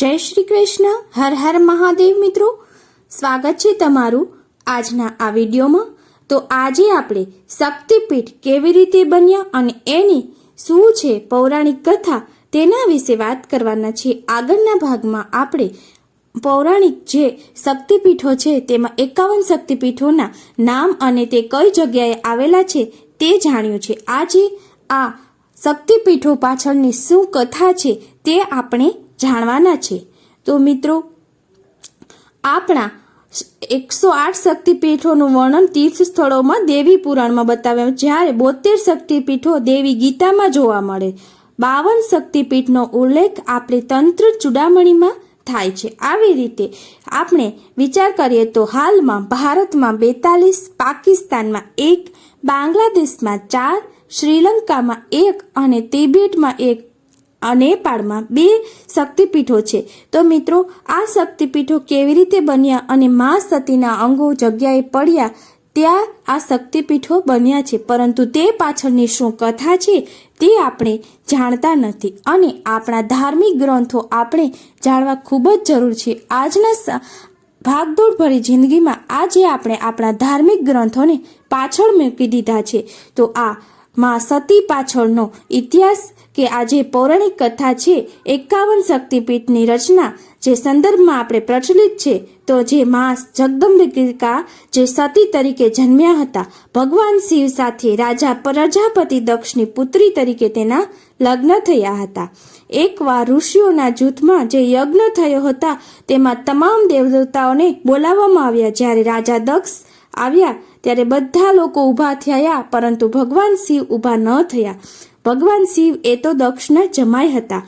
જય શ્રી કૃષ્ણ. હર હર મહાદેવ મિત્રો. સ્વાગત છે તમારું આજના આ વિડીયોમાં. તો આજે આપણે શક્તિપીઠ કેવી રીતે બન્યા અને એની શું છે પૌરાણિક કથા તેના વિશે વાત કરવાના છે આગળના ભાગમાં આપણે પૌરાણિક જે શક્તિપીઠો છે તેમાં એકાવન શક્તિપીઠોના નામ અને તે કઈ જગ્યાએ આવેલા છે તે જાણ્યું છે. આજે આ શક્તિપીઠો પાછળની શું કથા છે તે આપણે જાણવાના છે. તો મિત્રો, આપણા એકસો આઠ શક્તિપીઠોનું વર્ણન તીર્થ સ્થળોમાં દેવી પુરાણમાં બતાવ્યું. જ્યારે બોતેર શક્તિપીઠો દેવી ગીતામાં જોવા મળે, બાવન શક્તિપીઠનો ઉલ્લેખ આપણે તંત્ર ચૂડામણીમાં થાય છે. આવી રીતે આપણે વિચાર કરીએ તો હાલમાં ભારતમાં બેતાલીસ, પાકિસ્તાનમાં એક, બાંગ્લાદેશમાં ચાર, શ્રીલંકામાં એક અને તિબેટમાં એક નેપાળમાં બે શક્તિપીઠો છે. તો મિત્રો, આ શક્તિપીઠો કેવી રીતે બન્યા અને મા સતીના અંગો જગ્યાએ પડ્યા, ત્યાં આ શક્તિપીઠો બન્યા છે. પરંતુ તે પાછળની શું કથા છે, તે આપણે જાણતા નથી. અને આપણા ધાર્મિક ગ્રંથો આપણે જાણવા ખૂબ જ જરૂર છે. આજના ભાગદોડ ભરી જિંદગીમાં આજે આપણે આપણા ધાર્મિક ગ્રંથોને પાછળ મૂકી દીધા છે. તો આ માં સતી પાછળનો ઇતિહાસ કે આ જે પૌરાણિક કથા છે, એકાવન શક્તિપીઠની રચના, જે સંદર્ભમાં આપણે પ્રચલિત છે, તો જે મા જગદંબિકા જે સતી તરીકે જન્મ્યા હતા, ભગવાન શિવ સાથે રાજા પ્રજાપતિ દક્ષની પુત્રી તરીકે તેના લગ્ન થયા હતા. એકવાર ઋષિઓના જૂથમાં જે યજ્ઞ થયો હતા, તેમાં તમામ દેવદેવતાઓને બોલાવવામાં આવ્યા, જ્યારે રાજા દક્ષ આવ્યા ત્યારે બધા લોકો ઊભા થયા, પરંતુ ભગવાન શિવ ઊભા ન થયા. ભગવાન શિવ એ તો દક્ષના જમાઈ હતા.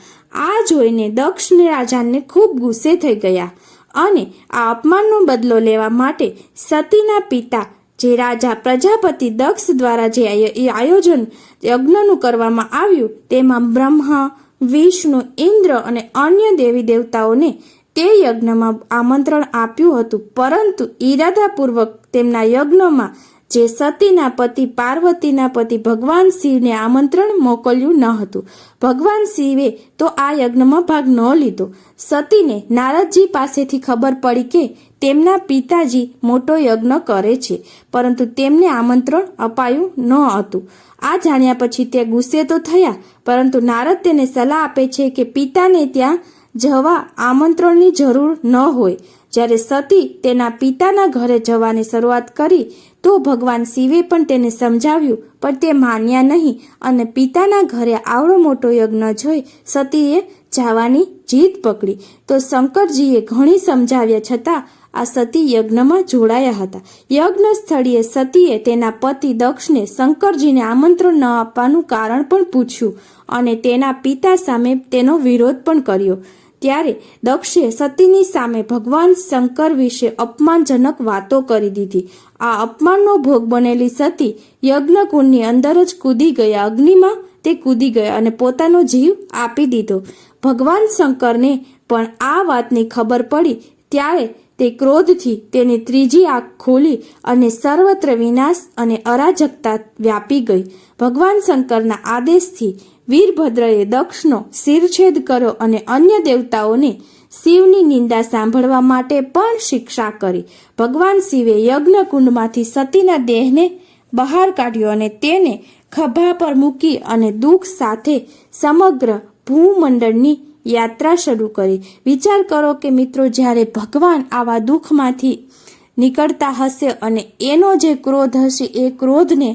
આ જોઈને દક્ષને રાજાને ખૂબ ગુસ્સે થઈ ગયા અને આ અપમાનનો બદલો લેવા માટે સતીના પિતા, જે રાજા પ્રજાપતિ દક્ષ દ્વારા જે આયોજન યજ્ઞનું કરવામાં આવ્યું, તેમાં બ્રહ્મા, વિષ્ણુ, ઇન્દ્ર અને અન્ય દેવી દેવતાઓને તે યજ્ઞમાં આમંત્રણ આપ્યું હતું, પરંતુ ઈરાદાપૂર્વક તેમના યજ્ઞમાં જે સતીના પતિ પાર્વતીના પતિ ભગવાન શિવને આમંત્રણ મોકલ્યું ન હતું. ભગવાન શિવે તો આ યજ્ઞમાં ભાગ ન લીધો. સતીને નારદજી પાસેથી ખબર પડી કે તેમના પિતાજી મોટો યજ્ઞ કરે છે, પરંતુ તેમને આમંત્રણ અપાયું ન હતું. આ જાણ્યા પછી તે ગુસ્સે તો થયા, પરંતુ નારદ તેને સલાહ આપે છે કે પિતાને ત્યાં જવા આમંત્રણની જરૂર ન હોય. જ્યારે સતી તેના પિતાના ઘરે જવાની શરૂઆત કરી, તો ભગવાન શિવે પણ તેને સમજાવ્યું, પણ તે માન્યા નહીં અને પિતાના ઘરે આવડો મોટો યજ્ઞ જોઈ સતીએ જવાની જીદ પકડી. તો શંકરજીએ ઘણી સમજાવ્યા છતાં આ સતી યજ્ઞમાં જોડાયા હતા. યજ્ઞ સ્થળીએ સતીએ તેના પતિ દક્ષને શંકરજીને આમંત્રણ ન આપવાનું કારણ પણ પૂછ્યું અને તેના પિતા સામે તેનો વિરોધ પણ કર્યો. ત્યારે દક્ષે સતીની સામે ભગવાન શંકર વિશે અપમાનજનક વાતો કરી દીધી. આ અપમાનનો ભોગ બનેલી સતી યજ્ઞકુંડની અંદર જ કૂદી ગયા અગ્નિમાં તે કૂદી ગયા અને પોતાનો જીવ આપી દીધો. ભગવાન શંકરને પણ આ વાતની ખબર પડી ત્યારે તે ક્રોધથી તેની ત્રીજી આંખ ખોલી અને સર્વત્ર વિનાશ અને અરાજકતા વ્યાપી ગઈ. ભગવાન શંકરના આદેશથી વીરભદ્રએ દક્ષનો શિરછેદ કર્યો અને અન્ય દેવતાઓને શિવની નિંદા સાંભળવા માટે પણ શિક્ષા કરી. ભગવાન શિવે યજ્ઞકુંડમાંથી સતીના દેહને બહાર કાઢ્યો અને તેને ખભા પર મૂકી અને દુઃખ સાથે સમગ્ર ભૂમંડળની યાત્રા શરૂ કરી. વિચાર કરો કે મિત્રો, જ્યારે ભગવાન આવા દુઃખમાંથી નીકળતા હશે અને એનો જે ક્રોધ હશે, એ ક્રોધને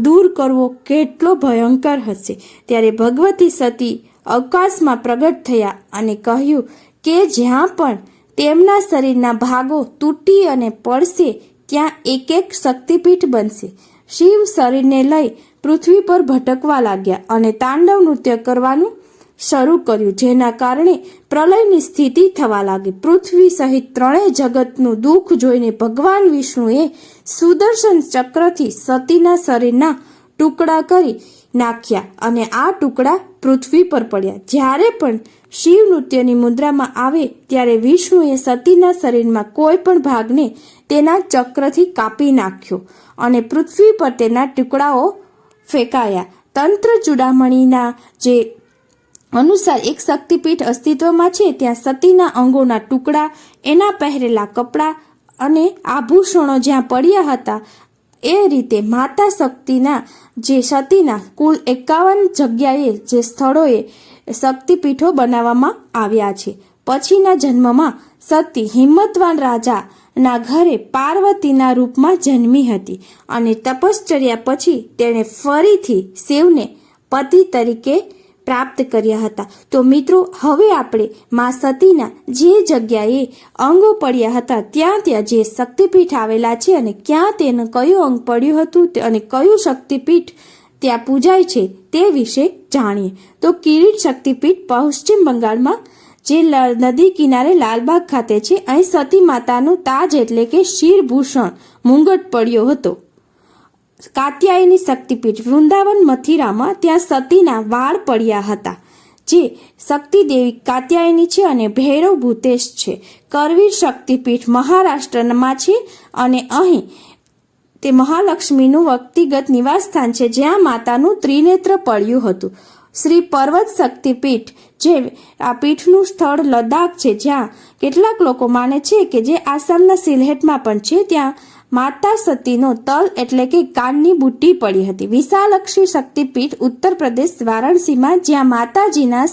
દૂર કરવો કેટલો ભયંકર હશે. ત્યારે ભગવતી સતી અવકાશમાં પ્રગટ થયા અને કહ્યું કે જ્યાં પણ તેમના શરીરના ભાગો તૂટી અને પડશે, ત્યાં એક એક શક્તિપીઠ બનશે. શિવ શરીરને લઈ પૃથ્વી પર ભટકવા લાગ્યા અને તાંડવ નૃત્ય કરવાનું શરૂ કર્યું, જેના કારણે પ્રલયની સ્થિતિ થવા લાગી. પૃથ્વી સહિત ત્રણેય જગતનું દુઃખ જોઈને ભગવાન વિષ્ણુએ સુદર્શન ચક્રથી સતીના શરીરના ટુકડા કરી નાખ્યા અને આ ટુકડા પૃથ્વી પર પડ્યા. જ્યારે પણ શિવ નૃત્યની મુદ્રામાં આવે, ત્યારે વિષ્ણુએ સતીના શરીરમાં કોઈ પણ ભાગને તેના ચક્રથી કાપી નાખ્યો અને પૃથ્વી પર તેના ટુકડાઓ ફેંકાયા. તંત્ર ચૂડામણીના જે અનુસાર એક શક્તિપીઠ અસ્તિત્વમાં છે, ત્યાં સતીના અંગોના ટુકડા, એના પહેરેલા કપડાં અને આભૂષણો જ્યાં પડ્યા હતા, એ રીતે માતા શક્તિના જે સતીના કુલ એકાવન જગ્યાએ જે સ્થળોએ શક્તિપીઠો બનાવવામાં આવ્યા છે. પછીના જન્મમાં સતી હિંમતવાન રાજાના ઘરે પાર્વતીના રૂપમાં જન્મી હતી અને તપશ્ચર્યા પછી તેણે ફરીથી શિવને પતિ તરીકે પ્રાપ્ત કર્યા હતા. તો મિત્રો, હવે આપણે મા સતીના જે જગ્યાએ અંગો પડ્યા હતા, ત્યાં ત્યાં જે શક્તિપીઠ આવેલા છે અને ક્યાં તેનું કયું અંગ પડ્યું હતું અને કયું શક્તિપીઠ ત્યાં પૂજાય છે તે વિશે જાણીએ. તો કિરીટ શક્તિપીઠ પશ્ચિમ બંગાળમાં, જે નદી કિનારે લાલબાગ ખાતે છે, અહીં સતી માતાનું તાજ એટલે કે શિરભૂષણ મુંગટ પડ્યો હતો. કાત્યાયની શક્તિપીઠ વૃંદાવન મથિરામાં ત્યાં સતીના વાળ પડ્યા હતા, જે શક્તિ દેવી કાત્યાયની છે અને ભૈરવ ભૂતેશ છે. કરવીર શક્તિપીઠ મહારાષ્ટ્રમાં છે અને અહીં તે મહાલક્ષ્મીનું વ્યક્તિગત નિવાસસ્થાન છે, જ્યાં માતાનું ત્રિનેત્ર પડ્યું હતું. શ્રી પર્વત શક્તિપીઠ, જે આ પીઠનું સ્થળ લદ્દાખ છે, જ્યાં કેટલાક લોકો માને છે કે જે આસામના સિલહેટમાં પણ છે, ત્યાં માતા સતીનો તલ એટલે કે કાનની બુટ્ટી પડી હતી. વિશાલક્ષી શક્તિપીઠ ઉત્તર પ્રદેશ વારાણસીમાં જ્યાં માતાજીના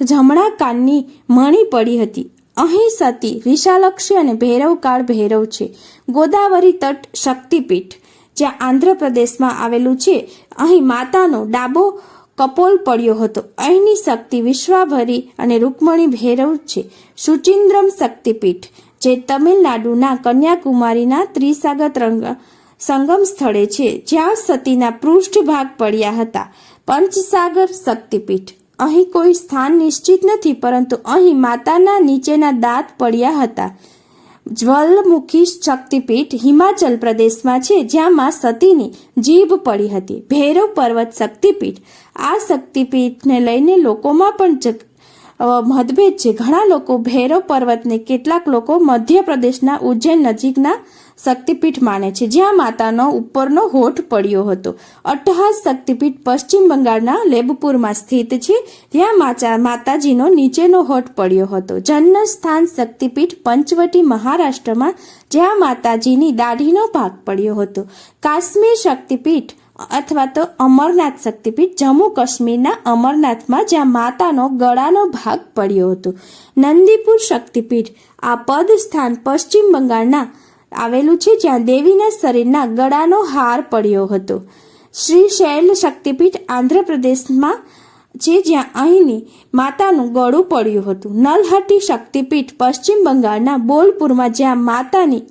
જમણા કાનની મણી પડી હતી. અહીં સતી વિશાલક્ષી અને ભૈરવકાળ ભૈરવ છે. ગોદાવરી તટ શક્તિપીઠ, જ્યાં આંધ્રપ્રદેશમાં આવેલું છે. અહીં માતાનો ડાબો કપોલ પડ્યો હતો. અહીંની શક્તિ વિશ્વાભરી અને રૂકમણી ભૈરવ છે. સુચિન્દ્રમ શક્તિપીઠ જે તમિલનાડુના કન્યાકુમારીના ત્રિસાગર સંગમ સ્થળે છે, જ્યાં સતીના પૃષ્ઠભાગ પડ્યા હતા. પંચસાગર શક્તિપીઠ. અહીં કોઈ સ્થાન નિશ્ચિત નથી, પરંતુ અહીં માતાના નીચેના દાંત પડ્યા હતા. જ્વલમુખી શક્તિપીઠ હિમાચલ પ્રદેશમાં છે જ્યાં માં સતીની જીભ પડી હતી. ભૈરવ પર્વત શક્તિપીઠ. આ શક્તિપીઠને લઈને લોકોમાં પણ મતભેદ છે. ઘણા લોકો ભૈરવ પર્વતને કેટલાક લોકો મધ્યપ્રદેશના ઉજ્જૈન નજીકના શક્તિપીઠ માને છે, જ્યાં માતાનો ઉપરનો હોઠ પડ્યો હતો. અટ્ટહાસ શક્તિપીઠ પશ્ચિમ બંગાળના લેબપુરમાં સ્થિત છે ત્યાં માચા, માતાજીનો નીચેનો હોઠ પડ્યો હતો. જન્મ સ્થાન શક્તિપીઠ પંચવટી મહારાષ્ટ્રમાં, જ્યાં માતાજીની દાઢીનો ભાગ પડ્યો હતો. કાશ્મીર શક્તિપીઠ અથવા તો અમરનાથ શક્તિપીઠ જમ્મુ કાશ્મીરના અમરનાથમાં જ્યાં માતાનો ગળાનો ભાગ પડ્યો હતો. નંદીપુર શક્તિપીઠ આ પદ સ્થાન પશ્ચિમ બંગાળના આવેલું છે, જ્યાં દેવીના શરીરના ગળાનો હાર પડ્યો હતો. શ્રી શૈલ શક્તિપીઠ આંધ્રપ્રદેશમાં છે, જ્યાં અહીંની માતાનું ગળું પડ્યું હતું. નલહટ્ટી શક્તિપીઠ પશ્ચિમ બંગાળના બોલપુરમાં જ્યાં માતાની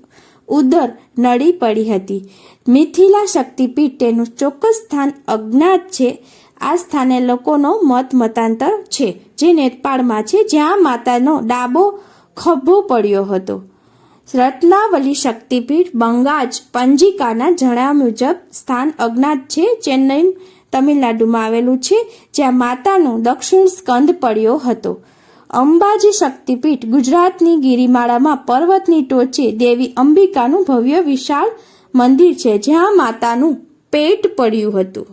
ઉદર નડી પડી હતી. મિથિલા શક્તિપીઠ તેનું ચોક્કસ સ્થાન અજ્ઞાત છે. આ સ્થાને લોકોનો મત મતાંતર છે, જે નેપાળમાં છે, જ્યાં માતાનો ડાબો ખભો પડ્યો હતો. રત્નાવલી શક્તિપીઠ બંગાજ પંજિકાના જણાવ્યા મુજબ સ્થાન અજ્ઞાત છે. ચેન્નઈ તમિલનાડુમાં આવેલું છે, જ્યાં માતાનો દક્ષિણ સ્કંદ પડ્યો હતો. અંબાજી શક્તિપીઠ ગુજરાતની ગિરિમાળામાં પર્વતની ટોચે દેવી અંબિકાનું ભવ્ય વિશાળ મંદિર છે, જ્યાં માતાનું પેટ પડ્યું હતું.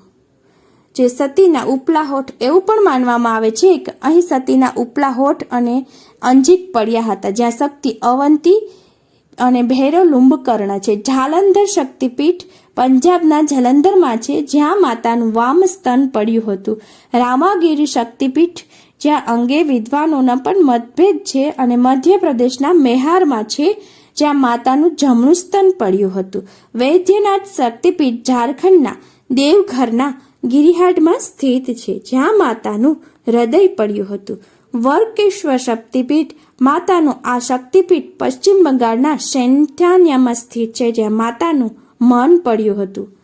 જે સતીના ઉપલા હોઠ એવું પણ માનવામાં આવે છે કે અહીં સતીના ઉપલા હોઠ અને અંજિક પડ્યા હતા, જ્યાં શક્તિ અવંતી અને ભૈરવ લુંબકર્ણ છે. જાલંધર શક્તિપીઠ પંજાબના જલંધરમાં છે, જ્યાં માતાનું વામ સ્તન પડ્યું હતું. રામાગીરી શક્તિપીઠ જ્યાં અંગે વિદ્વાનોના પણ મતભેદ છે અને મધ્યપ્રદેશના મેહારમાં છે, જ્યાં માતાનું જમણું સ્તન પડ્યું હતું. વૈદ્યનાથ શક્તિપીઠ ઝારખંડના દેવઘરના ગિરિહાટમાં સ્થિત છે, જ્યાં માતાનું હૃદય પડ્યું હતું. વર્કેશ્વર શક્તિપીઠ માતાનું આ શક્તિપીઠ પશ્ચિમ બંગાળના સેન્ટાનિયામાં સ્થિત છે, જ્યાં માતાનું મન પડ્યું હતું.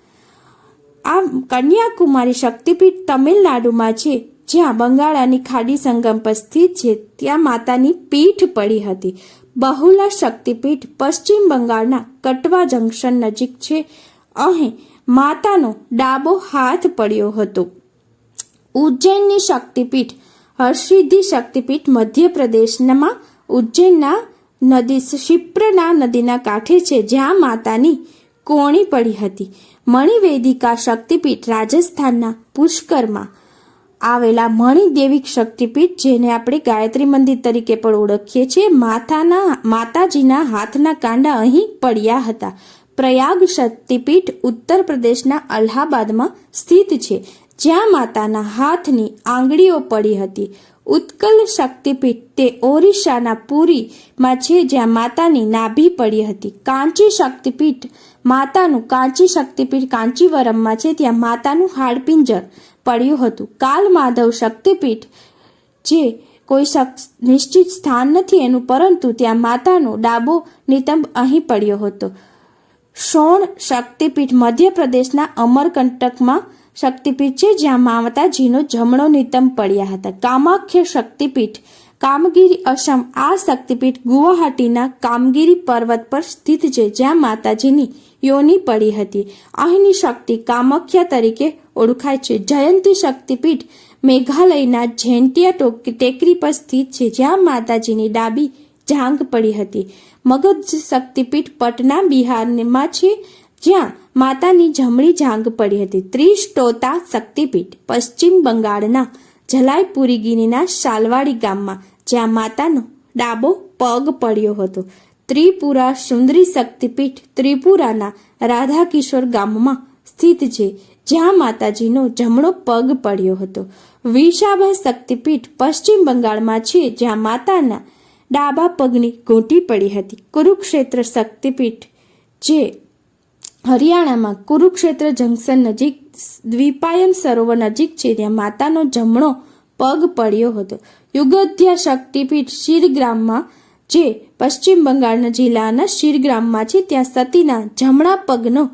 આ કન્યાકુમારી શક્તિપીઠ તમિલનાડુમાં છે. જ્યાં બંગાળાની ખાડી સંગમ પર સ્થિત છે, ત્યાં માતાની પીઠ પડી હતી. બહુલા શક્તિપીઠ પશ્ચિમ બંગાળના કટવા જંકશન નજીક છે. અહીં માતાનો ડાબો હાથ પડ્યો હતો. ઉજ્જૈનની શક્તિપીઠ હર્ષિદ્ધિ શક્તિપીઠ મધ્યપ્રદેશમાં ઉજ્જૈનના નદી, ક્ષિપ્રના નદીના કાંઠે છે, જ્યાં માતાની કોણી પડી હતી. મણિવેદિકા શક્તિપીઠ રાજસ્થાનના પુષ્કરમાં આવેલા મણિદેવિક શક્તિપીઠ, જેને આપણે ગાયત્રી મંદિર તરીકે પણ ઓળખીએ છીએ માતાના માતાજીના હાથના કાંડા અહીં પડ્યા હતા. પ્રયાગ શક્તિપીઠ ઉત્તર પ્રદેશના અલ્હાબાદમાં સ્થિત છે, જ્યાં માતાના હાથની આંગળીઓ પડી હતી. ઉત્કલ શક્તિપીઠ તે ઓરિસ્સાના પુરીમાં છે, જ્યાં માતાની નાભી પડી હતી. કાંચી શક્તિપીઠ, માતાનું કાંચી શક્તિપીઠ કાંચીવરમમાં છે, ત્યાં માતાનું હાડપિંજર પડ્યું હતું. કાલ માધવ શક્તિપીઠ, જે કોઈ નિશ્ચિત સ્થાન નથી એનું, પરંતુ ત્યાં માતાનો ડાબો નિતંબ અહીં પડ્યો હતો. શોણ શક્તિપીઠ મધ્યપ્રદેશના અમરકંટકમાં શક્તિપીઠ છે, જ્યાં માતાજીનો જમણો નિતમ પડ્યા હતા. કામાખ્ય શક્તિપીઠ, કામગીરી અસમ, આ શક્તિપીઠ ગુવાહાટીના કામગીરી પર્વત પર સ્થિત છે, જ્યાં માતાજીની યોની પડી હતી. અહીંની શક્તિ કામખ્યા તરીકે ઓળખાય છે. જયંતી શક્તિપીઠ, મેઘાલયના ઝેન્ટિયા ટોક- ટેકરી પર સ્થિત છે, જ્યાં માતાજીની ડાબી જાંગ પડી હતી. મગધ શક્તિપીઠ પટના બિહારમાં છે જ્યાં માતાની જમણી જાંગ પડી હતી. ત્રિસ્ટોતા શક્તિપીઠ પશ્ચિમ બંગાળના જલાઈપુરી ગીરીના શાલવાડી ગામમાં, જ્યાં માતાનો ડાબો પગ પડ્યો હતો. ત્રિપુરા સુંદરી શક્તિપીઠ ત્રિપુરાના રાધાકિશોર ગામમાં સ્થિત છે, જ્યાં માતાજીનો જમણો પગ પડ્યો હતો. વિશાભા શક્તિપીઠ પશ્ચિમ બંગાળમાં છે, જ્યાં માતાના ડાબા પગની ઘૂંટી પડી હતી. કુરુક્ષેત્ર શક્તિપીઠ, જે હરિયાણામાં કુરુક્ષેત્ર જંકશન નજીક દ્વિપાયન સરોવર નજીક છે, ત્યાં માતાનો જમણો પગ પડ્યો હતો. યુગધ્યા શક્તિપીઠ શિરગ્રામમાં જે પશ્ચિમ બંગાળના જિલ્લાના શિરગ્રામમાં છે, ત્યાં સતીના જમણા પગનો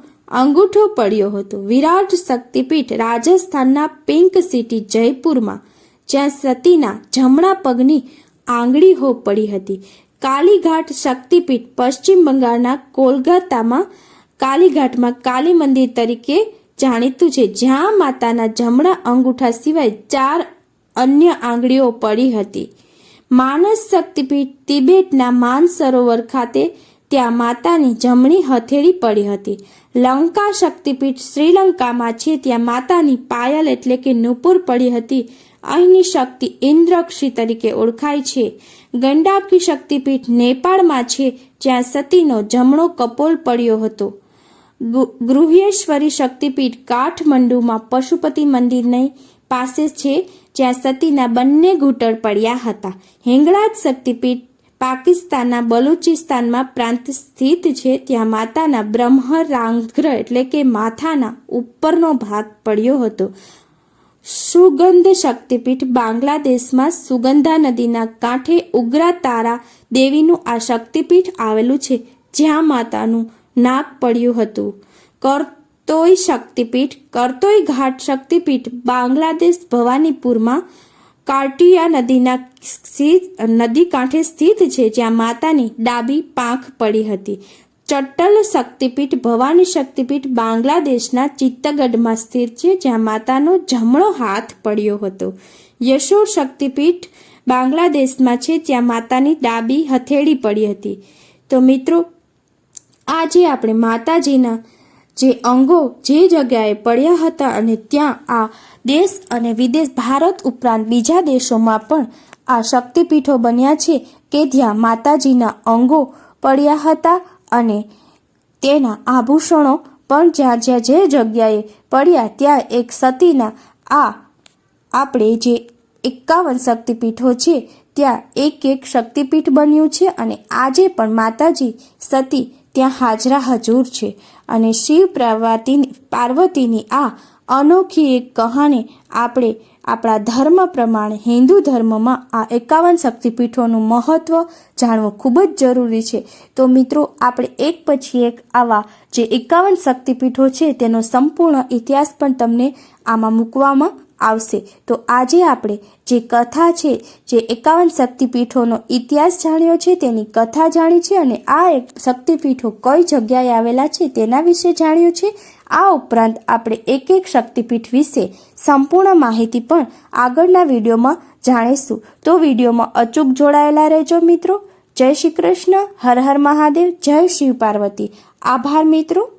અંગૂઠો પડ્યો હતો. વિરાટ શક્તિપીઠ રાજસ્થાનના પિંક સિટી જયપુરમાં, જ્યાં સતીના જમણા પગની આંગળી હો પડી હતી. કાલીઘાટ શક્તિપીઠ પશ્ચિમ બંગાળના કોલકાતામાં કાલીઘાટમાં કાલી મંદિર તરીકે જાણીતું છે, જ્યાં માતાના જમણા અંગૂઠા સિવાય ચાર અન્ય આંગળીઓ પડી હતી. માનસ શક્તિપીઠ તિબેટના માનસરોવર ખાતે ત્યાં માતાની જમણી હથેળી પડી હતી. લંકા શક્તિપીઠ શ્રીલંકામાં છે, ત્યાં માતાની પાયલ એટલે કે નુપુર પડી હતી. અહીંની શક્તિ ઇન્દ્રક્ષી તરીકે ઓળખાય છે. ગંડાકી શક્તિપીઠ નેપાળમાં છે, જ્યાં સતીનો જમણો કપોલ પડ્યો હતો. ગૃહેશ્વરી શક્તિપીઠ કાઠમંડુમાં પશુપતિ મંદિરની પાસે છે, જ્યાં સતીના બંને ઘૂંટણ પડ્યા હતા. હેંગળાજ શક્તિપીઠ પાકિસ્તાનના બલુચિસ્તાનમાં પ્રાંત સ્થિત છે, ત્યાં માતાના બ્રહ્મરાંગ્ર એટલે કે માથાના ઉપરનો ભાગ પડ્યો હતો. સુગંધ શક્તિપીઠ બાંગ્લાદેશમાં સુગંધા નદીના કાંઠે ઉગ્રા તારા દેવીનું આ શક્તિપીઠ આવેલું છે, જ્યાં માતાનું નાક પડ્યું હતું. કરતોય શક્તિપીઠ કરતોય ઘાટ શક્તિપીઠ બાંગ્લાદેશ ભવાનીપુરમાં કાર્ટિયા નદીના સ્થિત, નદી કાંઠે સ્થિત છે, જ્યાં માતાની ડાબી પાંખ પડી હતી. ચટ્ટલ શક્તિપીઠ, ભવાની શક્તિપીઠ બાંગ્લાદેશના ચિત્તગઢમાં સ્થિત છે, જ્યાં માતાનો જમણો હાથ પડ્યો હતો. યશોર શક્તિપીઠ બાંગ્લાદેશમાં છે ત્યાં માતાની ડાબી હથેળી પડી હતી. તો મિત્રો આજે આપણે માતાજીના જે અંગો જે જગ્યાએ પડ્યા હતા અને ત્યાં આ દેશ અને વિદેશ ભારત ઉપરાંત બીજા દેશોમાં પણ આ શક્તિપીઠો બન્યા છે કે જ્યાં માતાજીના અંગો પડ્યા હતા અને તેના આભૂષણો પણ જ્યાં જ્યાં જે જગ્યાએ પડ્યા ત્યાં એક સતીના આ આપણે જે એકાવન શક્તિપીઠો છે ત્યાં એક એક શક્તિપીઠ બન્યું છે અને આજે પણ માતાજી સતી ત્યાં હાજરા હજૂર છે અને શિવ પ્રવાતી પાર્વતીની આ અનોખી એક કહાની આપણે આપણા ધર્મ પ્રમાણે, હિન્દુ ધર્મમાં આ એકાવન શક્તિપીઠોનું મહત્ત્વ જાણવું ખૂબ જ જરૂરી છે. તો મિત્રો, આપણે એક પછી એક આવા જે એકાવન શક્તિપીઠો છે, તેનો સંપૂર્ણ ઇતિહાસ પણ તમને આમાં મૂકવામાં આવશે. તો આજે આપણે જે કથા છે, જે એકાવન શક્તિપીઠોનો ઇતિહાસ જાણ્યો છે, તેની કથા જાણી છે અને આ એક શક્તિપીઠો કઈ જગ્યાએ આવેલા છે તેના વિશે જાણ્યું છે. આ ઉપરાંત આપણે એક એક શક્તિપીઠ વિશે સંપૂર્ણ માહિતી પણ આગળના વિડીયોમાં જાણીશું. તો વિડીયોમાં અચૂક જોડાયેલા રહેજો મિત્રો. જય શ્રી કૃષ્ણ. હર હર મહાદેવ. જય શિવ પાર્વતી. આભાર મિત્રો.